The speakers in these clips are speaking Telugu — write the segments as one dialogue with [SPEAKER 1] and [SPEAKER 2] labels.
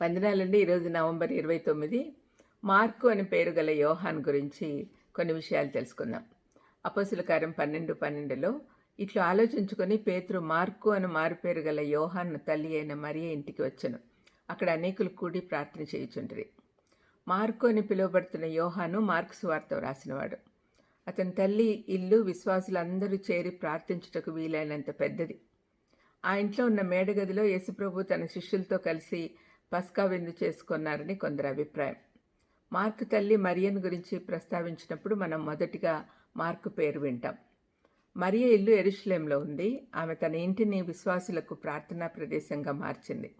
[SPEAKER 1] వందనాలండి. ఈరోజు నవంబర్ ఇరవై తొమ్మిది. మార్కు అని పేరు గల యోహాన్ గురించి కొన్ని విషయాలు తెలుసుకుందాం. అపోసుల కార్యం పన్నెండు పన్నెండులో ఇట్లా ఆలోచించుకొని పేతురు మార్కు అని మారుపేరు గల యోహాన్ తల్లి అయిన మరియ ఇంటికి వచ్చాను. అక్కడ అనేకులు కూడి ప్రార్థన చేయుచుండ్రి మార్కు అని పిలువబడుతున్న యోహాను మార్క్స్ వార్త వ్రాసినవాడు. అతని తల్లి ఇల్లు విశ్వాసులందరూ చేరి ప్రార్థించుటకు వీలైనంత పెద్దది. ఆ ఇంట్లో ఉన్న మేడగదిలో యేసుప్రభు తన శిష్యులతో కలిసి పస్కా విందు చేసుకున్నారని కొందరు అభిప్రాయం. మార్కు తల్లి మరియన్ గురించి ప్రస్తావించినప్పుడు మనం మొదటిగా మార్కు పేరు వింటాం. మరియ ఇల్లు ఎరుషులేంలో ఉంది. ఆమె తన ఇంటిని విశ్వాసులకు ప్రార్థనా ప్రదేశంగా మార్చింది.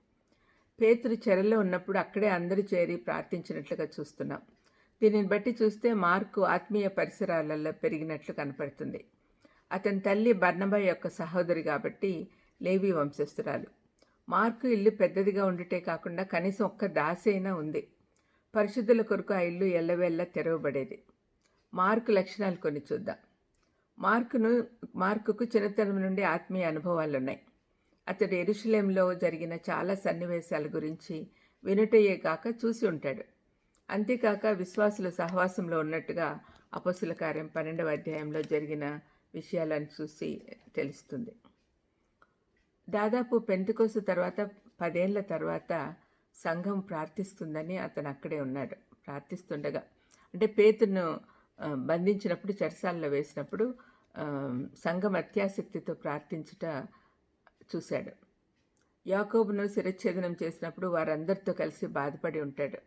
[SPEAKER 1] పేతురు చెరలో ఉన్నప్పుడు అక్కడే అందరూ చేరి ప్రార్థించినట్లుగా చూస్తున్నాం. దీనిని బట్టి చూస్తే మార్కు ఆత్మీయ పరిసరాలలో పెరిగినట్లు కనపడుతుంది. అతని తల్లి బర్ణబా యొక్క సహోదరి కాబట్టి లేవి వంశస్థురాలు. మార్కు ఇల్లు పెద్దదిగా ఉండుటే కాకుండా కనీసం ఒక్క దాసైనా ఉంది. పరిశుద్ధుల కొరకు ఆ ఇల్లు ఎల్లవెల్ల తెరవబడేది. మార్కు లక్షణాలు కొన్ని చూద్దాం. మార్కును మార్కుకు చిన్నతనం నుండి ఆత్మీయ అనుభవాలు ఉన్నాయి అతడు ఎరుషులేంలో జరిగిన చాలా సన్నివేశాల గురించి వినుటయే కాక చూసి ఉంటాడు. అంతేకాక విశ్వాసుల సహవాసంలో ఉన్నట్టుగా అపసుల కార్యం పన్నెండవ అధ్యాయంలో జరిగిన విషయాలను చూసి తెలుస్తుంది. దాదాపు పెంతుకోసు తర్వాత పదేళ్ళ తర్వాత సంఘం ప్రార్థిస్తుందని అతను అక్కడే ఉన్నాడు. ప్రార్థిస్తుండగా. అంటే పేతును బంధించినప్పుడు చెరసాల్లో వేసినప్పుడు సంఘం అత్యాసక్తితో ప్రార్థించుట చూశాడు. యాకోబును శిరచ్ఛేదనం చేసినప్పుడు వారందరితో కలిసి బాధపడి ఉంటాడు.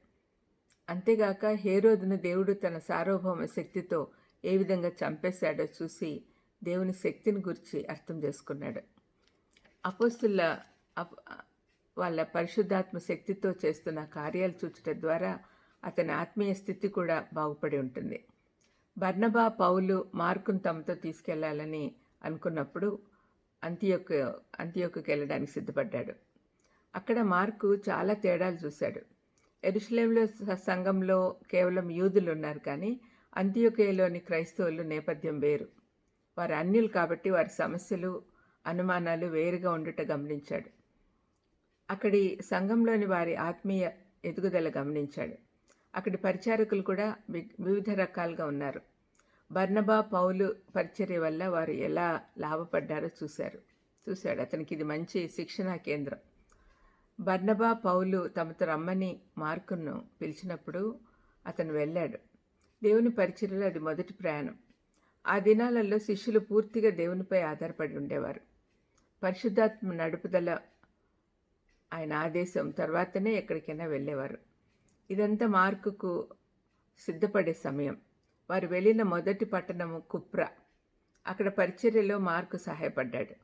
[SPEAKER 1] అంతేగాక హేరోదును దేవుడు తన సార్వభౌమ శక్తితో ఏ విధంగా చంపేశాడో చూసి దేవుని శక్తిని గురించి అర్థం చేసుకున్నాడు. అపోస్తుల వాళ్ళ పరిశుద్ధాత్మ శక్తితో చేస్తున్న కార్యాలు చూచటం ద్వారా అతని ఆత్మీయ స్థితి కూడా బాగుపడి ఉంటుంది. బర్ణబా పౌలు మార్కును తమతో తీసుకెళ్ళాలని అనుకున్నప్పుడు అంత్యొక్క అంత్యొక్కకి వెళ్ళడానికి సిద్ధపడ్డాడు. అక్కడ మార్కు చాలా తేడాలు చూశాడు. ఎరుషులేంలో సంఘంలో కేవలం యూదులు ఉన్నారు కానీ అంత్యోకేలోని క్రైస్తవులు నేపథ్యం వేరు. వారు అన్యులు కాబట్టి వారి సమస్యలు అనుమానాలు వేరుగా ఉండుట గమనించాడు. అక్కడి సంఘంలోని వారి ఆత్మీయ ఎదుగుదల గమనించాడు. అక్కడి పరిచారకులు కూడా వివిధ రకాలుగా ఉన్నారు. బర్నబా పౌలు పరిచర్య వల్ల వారు ఎలా లాభపడ్డారో చూశారు. చూశాడు. అతనికి ఇది మంచి శిక్షణా కేంద్రం. బర్నబా పౌలు తమతో రమ్మని మార్కును పిలిచినప్పుడు అతను వెళ్ళాడు. దేవుని పరిచర్యలో అది మొదటి ప్రయాణం. ఆ దినాలలో శిష్యులు పూర్తిగా దేవునిపై ఆధారపడి ఉండేవారు. పరిశుద్ధాత్మ నడుపుదల ఆయన ఆదేశం తర్వాతనే ఎక్కడికైనా వెళ్ళేవారు. ఇదంతా మార్కుకు సిద్ధపడే సమయం. వారు వెళ్ళిన మొదటి పట్టణము కుప్ర. అక్కడ పరిచర్యలో మార్కు సహాయపడ్డాడు.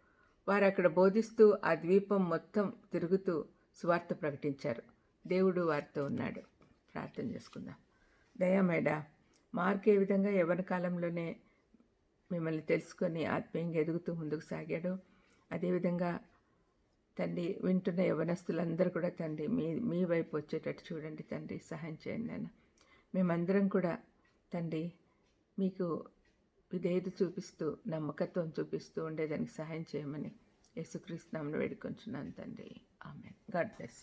[SPEAKER 1] వారు అక్కడ బోధిస్తూ ఆ ద్వీపం మొత్తం తిరుగుతూ స్వార్థ ప్రకటించారు. దేవుడు వారితో ఉన్నాడు. ప్రార్థన చేసుకుందాం. దయామేడా మార్క్ ఏ విధంగా ఎవరి కాలంలోనే మిమ్మల్ని తెలుసుకొని ఆత్మీయంగా ఎదుగుతూ ముందుకు సాగాడు అదేవిధంగా తండ్రి వింటున్న యవనస్తులందరూ కూడా తండ్రి మీ మీ వైపు వచ్చేటట్టు చూడండి తండ్రి సహాయం చేయండి నేను మేమందరం కూడా తండ్రి మీకు ఇదేది చూపిస్తూ నమ్మకత్వం చూపిస్తూ ఉండేదానికి సహాయం చేయమని యేసుక్రీస్తునామను వేడుకొంచున్నాను తండ్రి. ఆమె గాడ్ బ్లెస్